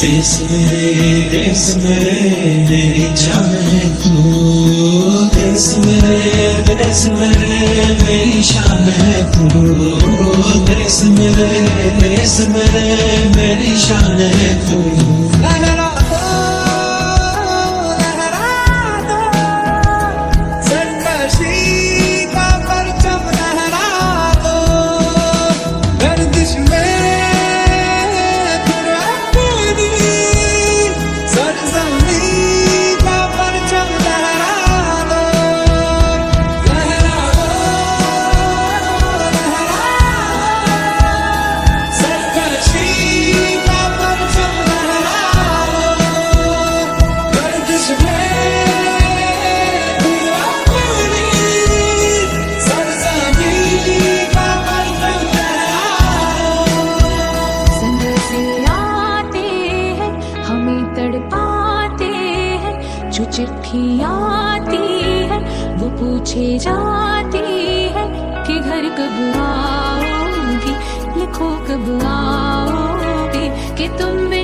देश मेरे देश मेरे मेरी जान है तू देश मेरे देश मेरे मेरी शान है जो चिट्ठी आती है, वो पूछे जाती है कि घर कब आओगी, लिखो कब आओगी, कि तुम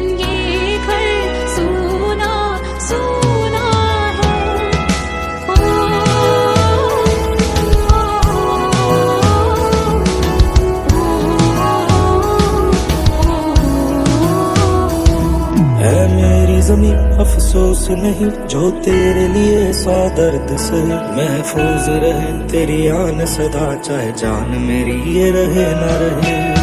जमी अफसोस नहीं जो तेरे लिए सौ दर्द से महफूज रहे तेरी आन सदा चाहे जान मेरी ये रहे न रहे।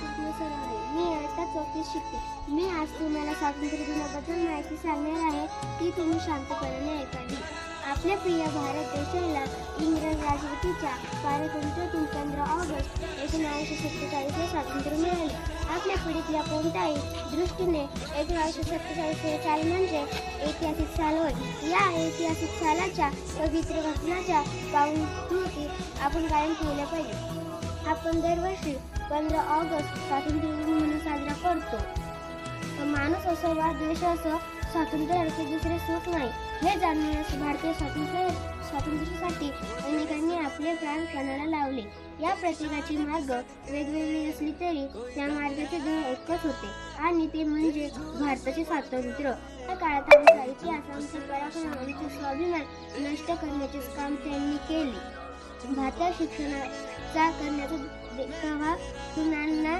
आहे मी इयत्ता चौथीत शिकते. मी आज तुम्हाला स्वातंत्र्य दिनाबद्दल माहिती सांगणार आहे. ती तुम्ही शांतपणे ऐकावी. आपल्या प्रिय भारत देशाला इंग्रज राजवटीच्या पारतंत्र्यातून पंधरा ऑगस्ट एकोणावीसशे सत्तेचाळीसला स्वातंत्र्य मिळाले. आपल्या पिढीतल्या कोणत्याही दृष्टीने एकोणावीसशे सत्तेचाळीस हे साल म्हणजे ऐतिहासिक साल होय. या ऐतिहासिक सालाच्या पवित्र घटनाच्या पावनस्मृती आपण कायम केलं पाहिजे. आपण दरवर्षी पंधरा ऑगस्ट स्वातंत्र्य दिन म्हणून साजरा करतो. तर माणूस असो वा देश असो स्वातंत्र्याचे दुसरे सुख नाही. हे जाणण्यास भारतीय स्वातंत्र्य स्वातंत्र्यासाठी अनेकांनी आपले प्राण प्राणाला लावले. या प्रत्येकाचे मार्ग वेगवेगळे असले तरी त्या मार्गाचे ध्येय एकच होते. आणि ते म्हणजे भारताचे स्वातंत्र्य. त्या काळात आमचा इतिहास आमचे पराक्रम आमचे स्वाभिमान नष्ट करण्याचे काम त्यांनी केले. भारतात शिक्षणाचा करण्याचा देखावा तरुणांना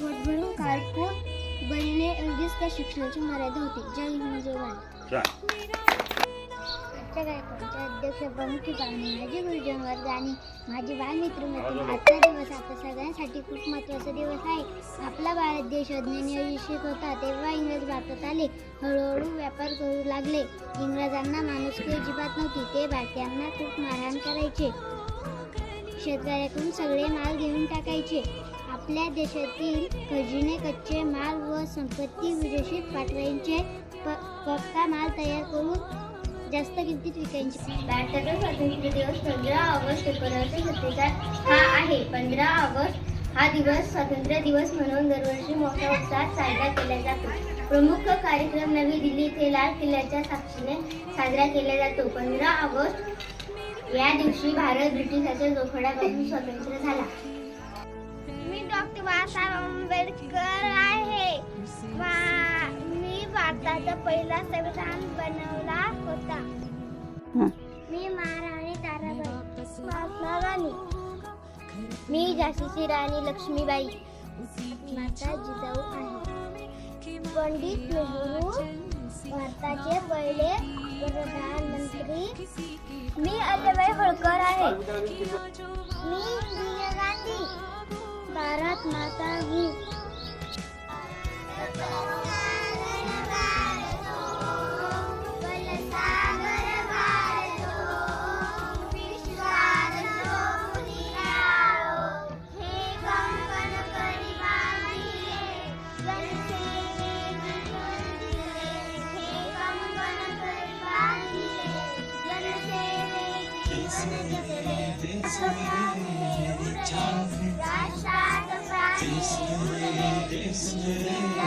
पोटभरून बनणे एवढीच त्या शिक्षणाची मर्यादा होती. जय हिंद जय कार्यक्रमाचे अध्यक्ष प्रमुख पाहुणे माझे गुरुजन वर्ग आणि माझे बालमित्र मैत्रिणी आजचा दिवस आपल्या सगळ्यांसाठी खूप महत्त्वाचा दिवस आहे. आपला भारत देश अज्ञानी अविषयक होता तेव्हा इंग्रज भारतात आले. हळूहळू व्यापार करू लागले. इंग्रजांना माणुसकी अजिबात नव्हती. ते भारतीयांना खूप मारहाण करायचे. शेतकऱ्याकडून सगळे माल घेऊन टाकायचे. आपल्या देशातील खजिने कच्चे माल व संपत्ती विदेशीत पाठवायचे. प- पक्का माल तयार करून जास्त किमतीत विकायची. भारताचा स्वातंत्र्य दिवस पंधरा ऑगस्ट एकोणीसशे सत्तेचाळीस हा आहे. पंधरा ऑगस्ट हा दिवस स्वातंत्र्य दिवस म्हणून दरवर्षी मोठ्या उत्साहात साजरा केला जातो. प्रमुख कार्यक्रम नवी दिल्ली येथे लाल किल्ल्याच्या साक्षीने साजरा केला जातो. पंधरा ऑगस्ट या दिवशी भारत ब्रिटिशाच्या जोखडापासून स्वतंत्र झाला. मी डॉक्टर बाबासाहेब आंबेडकर आहे. मी भारताचा पहिला संविधान बनवला होता. मी महाराणी ताराबाई महात्मा गांधी. मी झाशीची राणी लक्ष्मीबाई. माता जिजाऊ आहे. पंडित नेहरू भारताचे पहिले प्रधानमंत्री मी अजयभाई होळकर आहे. मी इंदिरा गांधी भारत माता की. देश मेरे